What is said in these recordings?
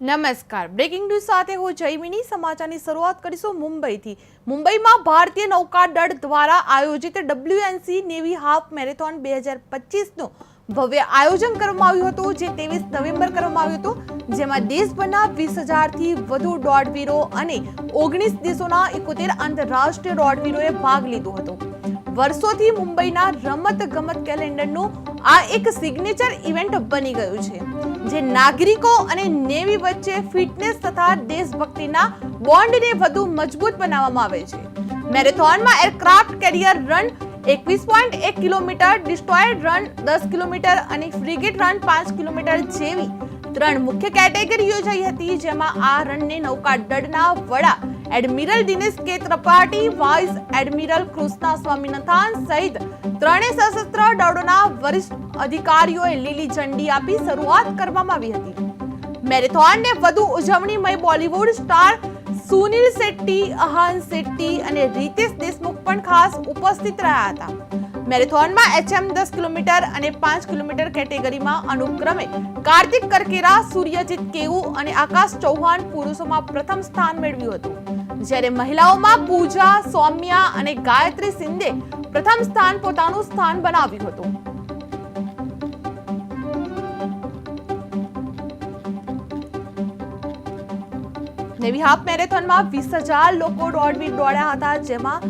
નમસ્કાર. Breaking news સાથે હું જયમિની. સમાચારની શરૂઆત કરીશું મુંબઈથી. મુંબઈમાં ભારતીય નૌકાદળ દ્વારા આયોજિત ડબ્લ્યુએનસી નેવી હાફ મેરેથોન બે હજાર પચીસનું ભવ્ય આયોજન કરવામાં આવ્યું હતું, જે ત્રેવીસ નવેમ્બર કરવામાં આવ્યું હતું, જેમાં દેશભરના વીસ હજારથી વધુ દોડવીરો અને ઓગણીસ દેશોના એકોતેર આંતરરાષ્ટ્રીય દોડવીરોએ ભાગ લીધો હતો. વર્ષોથી મુંબઈના રમત ગમત કેલેન્ડરનું આ એક સિગ્નેચર ઇવેન્ટ બની ગયું છે, જે નાગરિકો અને નેવી વચ્ચે ફિટનેસ તથા દેશભક્તિના બોન્ડને વધુ મજબૂત બનાવવામાં આવે છે. મેરેથોનમાં એરક્રાફ્ટ કેરિયર રન એકવીસ પોઈન્ટ એક કિલોમીટર ડિસ્ટોયડ રન દસ કિલોમીટર અને ફ્રિગેટ રન પાંચ કિલોમીટર જેવી ત્રણ મુખ્ય કેટેગરી યોજાઈ હતી, જેમાં આ રનને નૌકાદળના વડા admiral Dinesh K Tripathi vice admiral Krishna Swaminathan સહિત ત્રણેય સશસ્ત્ર દળોના વરિષ્ઠ અધિકારીઓએ લીલી ઝંડી આપી શરૂઆત કરવામાં આવી હતી. મેરેથોનને વધુ ઉજવણીમય બોલિવૂડ સ્ટાર સુનિલ શેટ્ટી, અહાન શેટ્ટી અને રીતેશ દેશમુખ પણ ખાસ ઉપસ્થિત રહ્યા હતા. મેરેથોનમાં એચએમ દસ કિલોમીટર અને પાંચ કિલોમીટર કેટેગરીમાં અનુક્રમે કાર્તિક કરકેરા, સૂર્યજીત કેવુ અને આકાશ ચૌહાણ પુરુષોમાં પ્રથમ સ્થાન મેળવ્યું હતું. જ્યારે મહિલાઓમાં પૂજા, સૌમ્યા અને ગાયત્રી સિંધે પ્રથમ સ્થાન પોતાનું સ્થાન બનાવ્યું હતું. નેવી હાફ મેરેથોનમાં વીસ હજાર લોકો દોડવી દોડ્યા હતા, જેમાં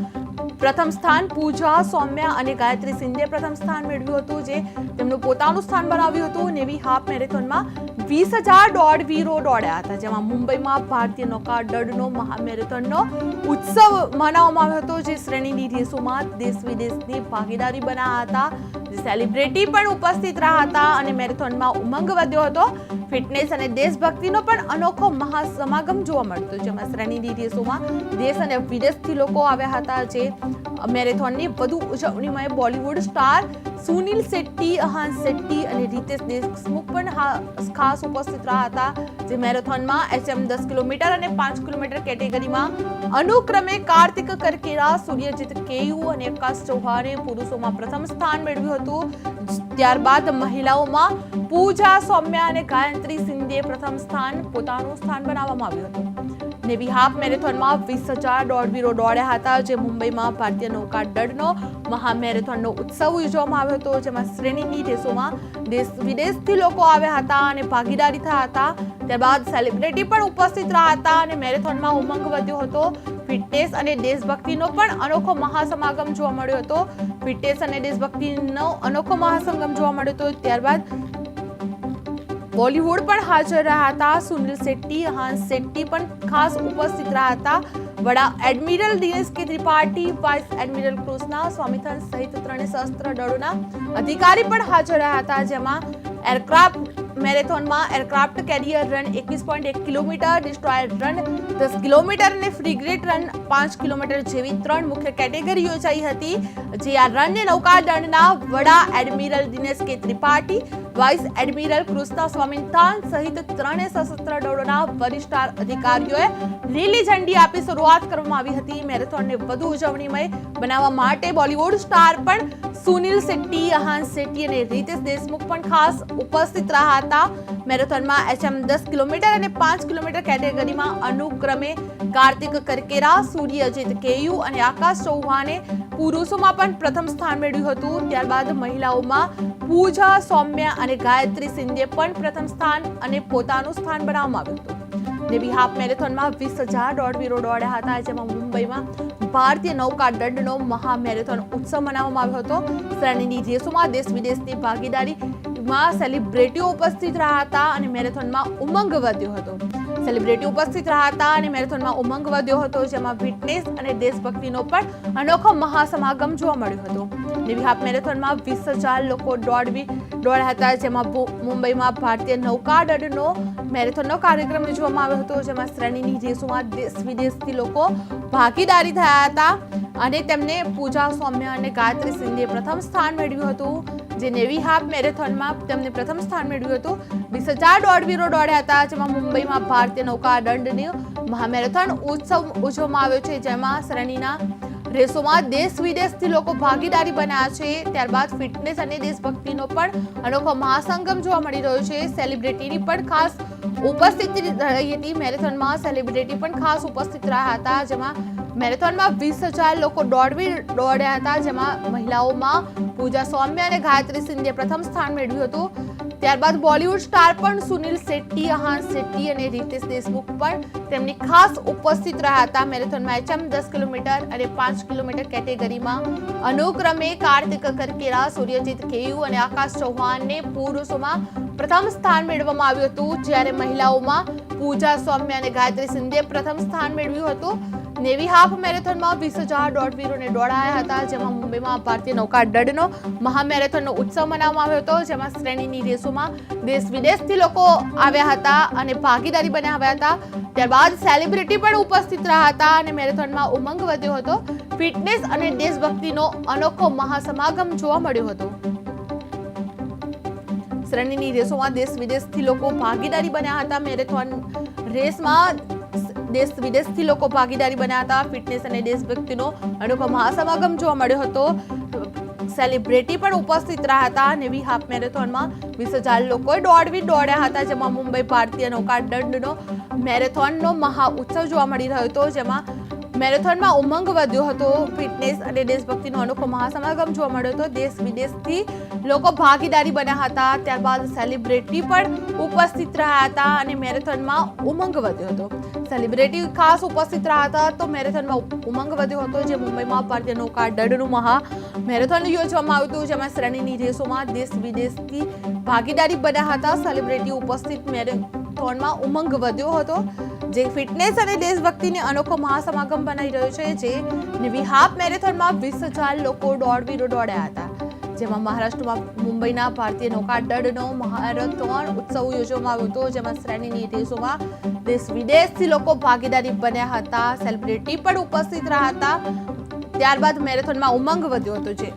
પ્રથમ સ્થાન પૂજા, સૌમ્યા અને ગાયત્રી સિંધે પ્રથમ સ્થાન મેળવ્યું હતું, જે તેમનું પોતાનું સ્થાન બનાવ્યું હતું. નેવી હાફ મેરેથોનમાં વીસ હજાર દોડવીરો દોડ્યા હતા, જેમાં મુંબઈમાં ભારતીય નૌકાદળનો મહામેરેથોનનો ઉત્સવ મનાવવામાં આવ્યો હતો, જે શ્રેણીની રેસોમાં દેશ વિદેશની ભાગીદારી બનાવ્યા હતા સેલિબ્રિટી પણ ઉપસ્થિત રહ્યા હતા અને મેરેથોનમાં ઉમંગ વધ્યો હતો. ફિટનેસ અને દેશભક્તિનો પણ અનોખો મહાસમાગમ જોવા મળતો, જેમાં શ્રેણીની રેસોમાં દેશ અને વિદેશથી લોકો આવ્યા હતા, જે મેરેથોનની વધુ ઉજવણીમાં બોલિવૂડ સ્ટાર સુનિલ શેટ્ટી, અહાન શેટ્ટી અને રીતેશ દેશમુખ પણ ખાસ ઉપસ્થિત રહ્યા હતા, જે મેરેથોનમાં એચએમ દસ કિલોમીટર અને પાંચ કિલોમીટર કેટેગરીમાં અનુક્રમે કાર્તિક કરકેરા, સૂર્યજીત કેયુ અને આકાશ ચૌહાણે પુરુષોમાં પ્રથમ સ્થાન મેળવ્યું હતું. ત્યારબાદ મહિલાઓમાં પૂજા સૌમ્યા અને ગાયત્રી સિંધે પ્રથમ સ્થાન પોતાનું સ્થાન બનાવવામાં આવ્યું હતું. નેવી હાફ મેરેથોનમાં વીસ હજાર દોડવીરો દોડ્યા હતા, જે મુંબઈમાં ભારતીય નૌકાદળનો મહામેરેથોનનો ઉત્સવ યોજવામાં આવ્યો હતો, જેમાં શ્રેણીની રેસોમાં દેશ વિદેશથી લોકો આવ્યા હતા અને ભાગીદારી થયા હતા. ત્યારબાદ સેલિબ્રિટી પણ ઉપસ્થિત રહ્યા હતા અને મેરેથોનમાં ઉમંગ વધ્યો હતો. ફિટનેસ અને દેશભક્તિનો પણ અનોખો મહાસમાગમ જોવા મળ્યો હતો. ફિટનેસ અને દેશભક્તિનો અનોખો મહાસંગમ જોવા મળ્યો હતો. ત્યારબાદ બોલિવૂડ પણ હાજર રહ્યા હતા સુનિલ શેટ્ટી, હાંસ શેટ્ટી પણ ખાસ ઉપસ્થિત રહ્યા હતા વડા admiral Dinesh K Tripathi vice admiral Krishna Swaminathan સહિત ત્રણે સશસ્ત્ર દળોના અધિકારી પણ હાજર રહ્યા હતા જેમાં એરક્રાફ્ટ મેરેથોનમાં એરક્રાફ્ટ કેરિયર રન એકવીસ પોઈન્ટ એક કિલોમીટર, ડિસ્ટ્રોયર રન દસ કિલોમીટર અને ફ્રીગેટ રન પાંચ કિલોમીટર જેવી ત્રણ મુખ્ય કેટેગરી યોજાઈ હતી, જે આ રનને નૌકાદળના વડા admiral Dinesh K Tripathi, vice admiral Krishna Swaminathan સહિત ત્રણેય સશસ્ત્ર દળોના વરિષ્ઠ અધિકારીઓએ લીલી ઝંડી આપી શરૂઆત કરવામાં આવી હતી. મેરેથોનને વધુ ઉજવણીમય બનાવવા માટે બોલિવૂડ સ્ટાર પણ સુનિલ શેટ્ટી, અહાન શેટ્ટી અને રીતેશ દેશમુખ પણ ખાસ ઉપસ્થિત રહ્યા હતા. મેરેથોનમાં એચએમ દસ કિલોમીટર અને પાંચ કિલોમીટર કેટેગરીમાં અનુક્રમે કાર્તિક કરકેરા સૂર્ય અજીત કેયુ અને આકાશ ચૌહાણે પુરુષોમાં પણ પ્રથમ સ્થાન મેળવ્યું હતું. ત્યારબાદ મહિલાઓમાં પૂજા, સૌમ્યા અને ગાયત્રી સિંધે પણ પ્રથમ સ્થાન અને પોતાનું સ્થાન બનાવવામાં આવ્યું હતું. નેવી હાફ મેરેથોનમાં વીસ હજાર દોડવીરો દોડ્યા હતા. જેમાં મુંબઈમાં ભારતીય નૌકાદળનો દંડનો મહામેરેથોન ઉત્સવ મનાવવામાં આવ્યો હતો. શ્રેણીની રેસોમાં દેશ વિદેશની ભાગીદારીમાં સેલિબ્રિટીઓ ઉપસ્થિત રહ્યા હતા અને મેરેથોનમાં ઉમંગ વધ્યો હતો. સેલિબ્રિટી ઉપસ્થિત રહ્યા હતા અને મેરેથોનમાં ઉમંગ વધ્યો હતો, જેમાં ફિટનેસ અને દેશભક્તિનો પણ અનોખો મહાસમાગમ જોવા મળ્યો હતો. નેવી મેરેથોનમાં વીસ હજાર લોકો દોડવી, દોડ્યા હતા, જેમાં મુંબઈમાં ભારતીય નૌકાદળનો મેરેથોનનો કાર્યક્રમ યોજવામાં આવ્યો હતો, જેમાં શ્રેણીની રેસોમાં દેશ વિદેશથી લોકો ભાગીદારી થયા હતા અને તેમને પૂજા, સૌમ્ય અને ગાયત્રી સિંધે પ્રથમ સ્થાન મેળવ્યું હતું. જે નેવી હાફ મેરેથોનમાં તેમને પ્રથમ સ્થાન મેળવ્યું હતું. વીસ હજાર દોડવીરો દોડ્યા હતા, જેમાં મુંબઈમાં ભારતીય નૌકાદળની મહામેરેથોન ઉત્સવ ઉજવવામાં આવ્યો છે, જેમાં શ્રેણીના રેસોમાં દેશ વિદેશથી લોકો ભાગીદારી બન્યા છે. ત્યારબાદ ફિટનેસ અને દેશભક્તિનો પણ અનોખો મહાસંગમ જોવા મળી રહ્યો છે. સેલિબ્રિટીની પણ ખાસ ઉપસ્થિતિ રહી હતી. મેરેથોનમાં સેલિબ્રિટી પણ ખાસ ઉપસ્થિત રહ્યા હતા, જેમાં મેરેથોનમાં વીસ હજાર લોકો દોડવી દોડ્યા હતા, જેમાં મહિલાઓમાં પૂજા સૌમ્ય અને ગાયત્રી સિંધે પ્રથમ સ્થાન મેળવ્યું હતું. ત્યારબાદ બોલિવૂડ સ્ટાર પણ સુનિલ શેટ્ટી, અહાન શેટ્ટી અને રીતેશ દેશમુખ પણ તેમની ખાસ ઉપસ્થિત રહ્યા હતા. મેરેથોનમાં એચએમ દસ કિલોમીટર અને પાંચ કિલોમીટર કેટેગરીમાં અનુક્રમે કાર્તિક કરકેરા, સૂર્યજીત કેયુ અને આકાશ ચૌહાણને પુરુષોમાં પ્રથમ સ્થાન મેળવવામાં આવ્યું હતું. જ્યારે મહિલાઓમાં પૂજા સૌમ્ય અને ગાયત્રી સિંધે પ્રથમ સ્થાન મેળવ્યું હતું. નેવી હાફ મેરેથોનમાં વીસ હજાર દોડવીરોને દોડાયા હતા, જેમાં મુંબઈમાં ભારતીય નૌકાદળનો મહામેરેથોનનો ઉત્સવ મનાવવામાં આવ્યો હતો, જેમાં શ્રેણીની રેસોમાં દેશ વિદેશથી લોકો આવ્યા હતા અને ભાગીદારી બન્યા આવ્યા હતા. ત્યારબાદ સેલિબ્રિટી પણ ઉપસ્થિત રહ્યા હતા અને મેરેથોનમાં ઉમંગ વધ્યો હતો. ફિટનેસ અને દેશભક્તિનો અનોખો મહાસમાગમ જોવા મળ્યો હતો. શ્રેણીની રેસોમાં દેશ વિદેશથી લોકો ભાગીદારી બન્યા હતા. મેરેથોન રેસમાં દેશ વિદેશથી લોકો ભાગીદારી બન્યા હતા ફિટનેસ અને દેશભક્તિનો અનોખો મહાસમાગમ જોવા મળ્યો હતો. સેલિબ્રિટી પણ ઉપસ્થિત રહ્યા હતા નેવી હાફ મેરેથોનમાં વીસ હજાર લોકોએ દોડવી દોડ્યા હતા, જેમાં મુંબઈ ભારતીય નૌકાદંડનો મેરેથોનનો મહા ઉત્સવ જોવા મળી રહ્યો હતો, જેમાં મેરેથોનમાં ઉમંગ વધ્યો હતો. ફિટનેસ અને દેશભક્તિનો અનોખો મહાસમાગમ જોવા મળ્યો હતો. દેશ વિદેશથી લોકો ભાગીદારી બન્યા હતા. ત્યારબાદ સેલિબ્રિટી પણ ઉપસ્થિત રહ્યા હતા અને મેરેથોનમાં ઉમંગ વધ્યો હતો. સેલિબ્રિટી ખાસ ઉપસ્થિત રહ્યા હતા તો મેરેથોનમાં ઉમંગ વધ્યો હતો, જે મુંબઈમાં ભારતીય નૌકાદળનું મહા મેરેથોન યોજવામાં આવ્યું હતું, જેમાં શ્રેણીની રેસોમાં દેશ વિદેશથી ભાગીદારી બન્યા હતા. સેલિબ્રિટી ઉપસ્થિત મેરેથોનમાં ઉમંગ વધ્યો હતો. જે ફિટનેસ અને દેશભક્તિને અનોખો મહાસમાગમ બનાવી રહ્યો છે, જે નેવી હાફ મેરેથોનમાં વીસ હજાર લોકો દોડવીરો દોડ્યા હતા. જેમાં મહારાષ્ટ્રમાં મુંબઈના ભારતીય નૌકાદળનો મહારેથોન ઉત્સવ યોજવામાં આવ્યો હતો, જેમાં શ્રેણીની રેસોમાં દેશ વિદેશથી લોકો ભાગીદારી બન્યા હતા, સેલિબ્રિટી પણ ઉપસ્થિત રહ્યા હતા. ત્યારબાદ મેરેથોનમાં ઉમંગ વધ્યો હતો, જે